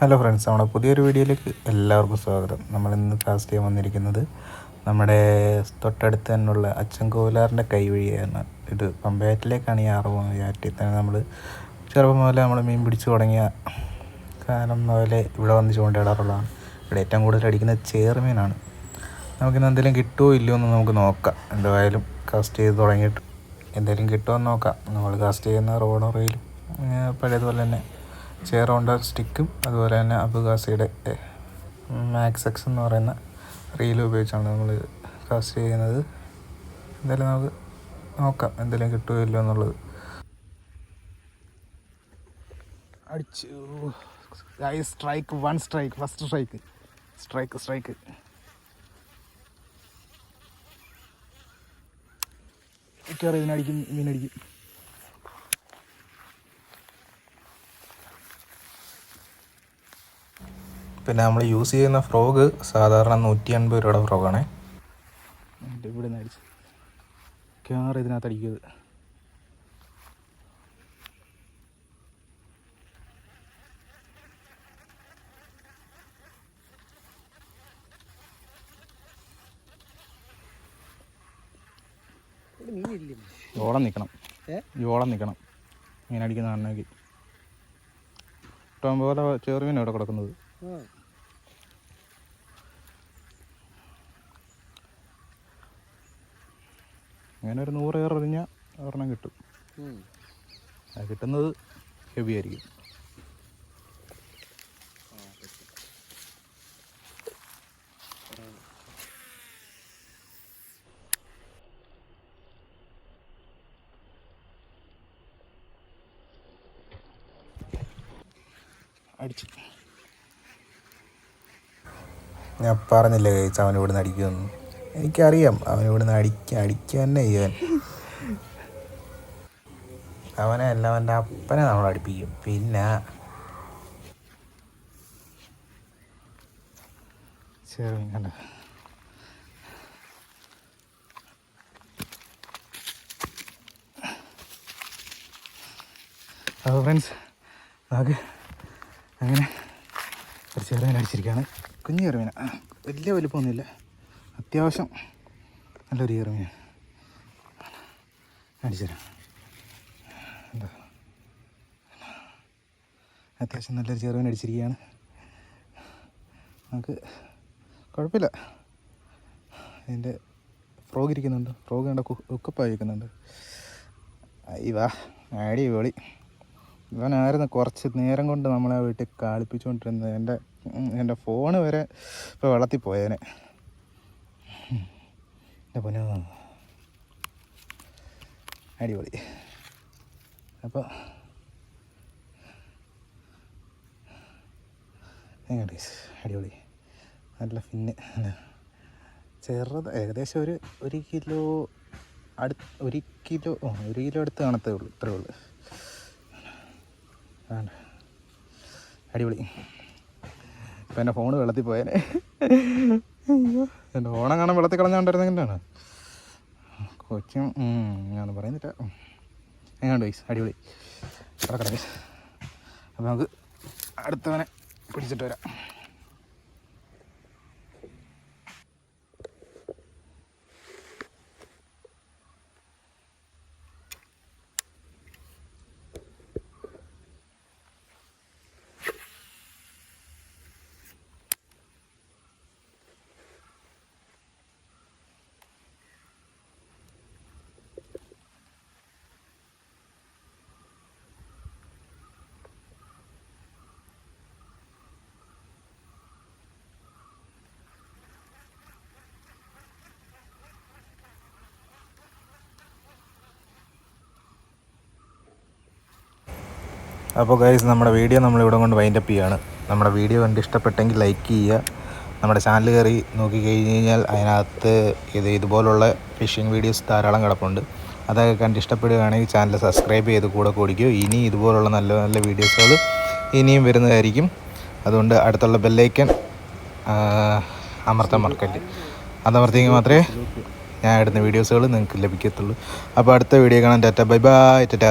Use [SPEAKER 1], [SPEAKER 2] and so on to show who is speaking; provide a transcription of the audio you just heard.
[SPEAKER 1] Hello friends നമ്മുടെ പുതിയൊരു വീഡിയോയിലേക്ക് എല്ലാവർക്കും സ്വാഗതം. നമ്മൾ ഇന്ന് കാസ്റ്റ് ചെയ്യാൻ വന്നിരിക്കുന്നത് നമ്മുടെ തൊട്ടടുത്ത് തന്നെയുള്ള അച്ഛൻ കോവിലാറിന്റെ കൈവഴിയാണ് ഇത് പമ്പയാറ്റിലേക്കാണ് ഈ ആറ് ആറ്റിൽ തന്നെ നമ്മൾ ചെറുപ്പം മുതലേ നമ്മൾ മീൻ പിടിച്ചു തുടങ്ങിയ കാലം മുതലേ ഇവിടെ വന്ന് ചൂണ്ടയിടാറുള്ളതാണ്. ഇവിടെ ഏറ്റവും കൂടുതൽ അടിക്കുന്നത് ചേർമീനാണ് നമുക്കിന്ന് എന്തെങ്കിലും കിട്ടുമോ ഇല്ലയോ എന്ന് നമുക്ക് നോക്കാം. എന്തായാലും കാസ്റ്റ് ചെയ്ത് തുടങ്ങിയിട്ട് എന്തെങ്കിലും കിട്ടുമോ എന്ന് നോക്കാം. നമ്മൾ കാസ്റ്റ് ചെയ്യുന്ന റോഡോ റെയിലും പഴയതുപോലെ തന്നെ ചേറോണ്ട സ്റ്റിക്കും അതുപോലെ തന്നെ അബുഗാസിയുടെ മാക്സ് എക്സ് എന്ന് പറയുന്ന റീൽ ഉപയോഗിച്ചാണ് നമ്മൾ കാസ്റ്റ് ചെയ്യുന്നത്. എന്തായാലും നമുക്ക് നോക്കാം എന്തെങ്കിലും കിട്ടുമോ ഇല്ലയോ എന്നുള്ളത്. അടിച്ചു. Strike one strike first strike strike strike ഇതിനടിക്കും മീനടിക്കും പിന്നെ നമ്മൾ യൂസ് ചെയ്യുന്ന ഫ്രോഗ് സാധാരണ നൂറ്റി അൻപത് രൂപയുടെ ഫ്രോഗാണേ. ഇവിടെ നിന്ന് അടിച്ച്. ക്യാമറ ഇതിനകത്ത് അടിക്കുന്നത് ഓളം നിൽക്കണം ഈ ഓളം നിൽക്കണം മീൻ അടിക്കുന്ന കാണണമെങ്കിൽ. ഇഷ്ടം പോലെ ചെറുമീൻ ഇവിടെ കിടക്കുന്നത്. അങ്ങനെ ഒരു നൂറ് ഏറെ എറിഞ്ഞാൽ ഒരെണ്ണം കിട്ടും. അത് കിട്ടുന്നത് ഹെവി ആയിരിക്കും. അടിച്ചു. ഞാൻ പറഞ്ഞില്ലേ കഴിച്ച് അവൻ ഇവിടുന്ന് അടിക്കുമെന്ന്. എനിക്കറിയാം. അവൻ ഇവിടുന്ന് അടിക്കുക അടിക്കുക തന്നെ ചെയ്യാൻ അവനെ അല്ല അവന്റെ അപ്പനെ നമ്മൾ അടിപ്പിക്കും. പിന്നെ ചെറുമീൻ കണ്ട അപ്പോൾ ഫ്രണ്ട്സ് നമുക്ക് അങ്ങനെ ഒരു ചെറുമീൻ അടിച്ചിരിക്കുകയാണ് കുഞ്ഞു ചെറുമീന വലിയ വലിപ്പമൊന്നുമില്ല. അത്യാവശ്യം നല്ലൊരു ചെറുമീൻ അടിച്ചുതരാം അത്യാവശ്യം നല്ലൊരു ചെറുവൻ അടിച്ചിരിക്കുകയാണ്. നമുക്ക് കുഴപ്പമില്ല. അതിന്റെ ഫ്രോഗ് ഇരിക്കുന്നുണ്ട്. ഫ്രോഗ് കണ്ട കുക്കപ്പായി വയ്ക്കുന്നുണ്ട് ഇവാ അടിപൊളി. ഇവനായിരുന്നു കുറച്ച് നേരം കൊണ്ട് നമ്മളെ വീട്ടിൽ കളിപ്പിച്ചുകൊണ്ടിരുന്നത്. എന്റെ എന്റെ ഫോണ് വരെ ഇപ്പോൾ വെള്ളത്തിൽ എന്റെ പൊന്നോ. അടിപൊളി. അപ്പോൾ guys? അടിപൊളി. നല്ല ഫിന്ന് ചെറുത് ഏകദേശം ഒരു ഒരു കിലോ അടുത്ത് ഒരു കിലോ ഓ ഒരു കിലോ അടുത്ത് കാണത്തേ ഉള്ളൂ ഇത്രേ ഉള്ളൂ. അടിപൊളി. ഇപ്പം എന്റെ ഫോണ് വെള്ളത്തിൽ പോയേനെ. അയ്യോ. എന്റെ ഓണം കാണാൻ വെള്ളത്തിൽ കളഞ്ഞാണ്ടായിരുന്നെങ്കിലാണ് കൊച്ചും ഞാൻ പറയുന്നില്ല. എങ്ങാണ്ട് വൈസ് അടിപൊളി. കിടക്കട വൈസ് അപ്പോൾ നമുക്ക് അടുത്തവനെ പിടിച്ചിട്ട് വരാം. അപ്പോൾ ഗൈസ് നമ്മുടെ വീഡിയോ നമ്മൾ നമ്മളിവിടെ കൊണ്ട് വൈൻഡപ്പ് ചെയ്യുകയാണ് നമ്മുടെ വീഡിയോ കണ്ട് ഇഷ്ടപ്പെട്ടെങ്കിൽ ലൈക്ക് ചെയ്യുക. നമ്മുടെ ചാനൽ കയറി നോക്കി കഴിഞ്ഞ് കഴിഞ്ഞാൽ അതിനകത്ത് ഇത് ഇതുപോലുള്ള ഫിഷിംഗ് വീഡിയോസ് ധാരാളം കിടപ്പുണ്ട്. അതൊക്കെ കണ്ട് ഇഷ്ടപ്പെടുകയാണെങ്കിൽ ചാനൽ സബ്സ്ക്രൈബ് ചെയ്ത് കൂടെ കൂടിക്കോ. ഇനി ഇതുപോലുള്ള നല്ല നല്ല വീഡിയോസുകൾ ഇനിയും വരുന്നതായിരിക്കും. അതുകൊണ്ട് അടുത്തുള്ള ബെല്ലൈക്കൻ അമർത്താൻ മറക്കല്ല്. അതമർത്തിയെങ്കിൽ മാത്രമേ ഞാൻ ഇടുന്ന വീഡിയോസുകൾ നിങ്ങൾക്ക് ലഭിക്കത്തുള്ളൂ. അപ്പോൾ അടുത്ത വീഡിയോ കാണാൻ ടാറ്റ ബൈ ബൈ ടാറ്റ.